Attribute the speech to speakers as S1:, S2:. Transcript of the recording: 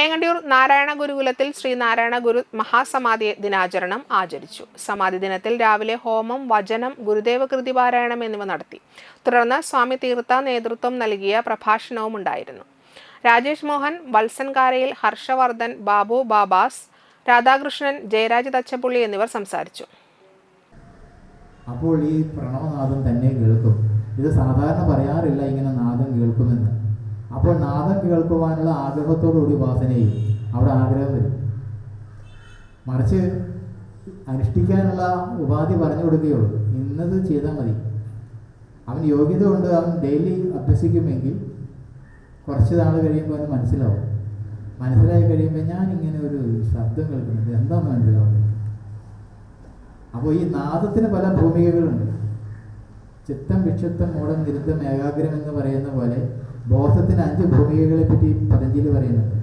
S1: ഏങ്ങണ്ടിയൂർ നാരായണ ഗുരുകുലത്തിൽ ശ്രീ നാരായണ ഗുരു മഹാസമാധി ദിനാചരണം ആചരിച്ചു. സമാധി ദിനത്തിൽ രാവിലെ ഹോമം വചനം ഗുരുദേവ കൃതി പാരായണം എന്നിവ നടത്തി. തുടർന്ന് സ്വാമി തീർത്ഥ നേതൃത്വം നൽകിയ പ്രഭാഷണവും ഉണ്ടായിരുന്നു. രാജേഷ് മോഹൻ വത്സൻകാരയിൽ ഹർഷവർദ്ധൻ ബാബു ബാബാസ് രാധാകൃഷ്ണൻ ജയരാജ് തച്ചപ്പുള്ളി എന്നിവർ സംസാരിച്ചു.
S2: അപ്പോൾ ഈ പ്രണവനാഥം തന്നെ കേൾക്കും. ഇത് സാധാരണ പറയാറില്ല ഇങ്ങനെ നാദം കേൾക്കുവാനുള്ള ആഗ്രഹത്തോടുകൂടി ഉപാസനയും അവിടെ ആഗ്രഹം വരും. മറിച്ച് അനുഷ്ഠിക്കാനുള്ള ഉപാധി പറഞ്ഞു കൊടുക്കുകയുള്ളൂ. ഇന്നത് ചെയ്താൽ മതി. അവൻ യോഗ്യത കൊണ്ട് അവൻ ഡെയിലി അഭ്യസിക്കുമെങ്കിൽ കുറച്ച് നാൾ കഴിയുമ്പോൾ അവന് മനസ്സിലാവും. മനസ്സിലായി കഴിയുമ്പോൾ ഞാൻ ഇങ്ങനെ ഒരു ശബ്ദം കേൾക്കുന്നുണ്ട്. എന്താണെന്ന് മനസ്സിലാവുന്നത് അപ്പോൾ ഈ നാദത്തിന് പല ഭൂമികകളുണ്ട്. ചിത്തം വിക്ഷിത്തം മൂടം നിരുദ്ധം ഏകാഗ്രം എന്ന് പറയുന്ന പോലെ ബോധത്തിന് അഞ്ച് ഭൂമികകളെ പറ്റി പതഞ്ജലി പറയുന്നുണ്ട്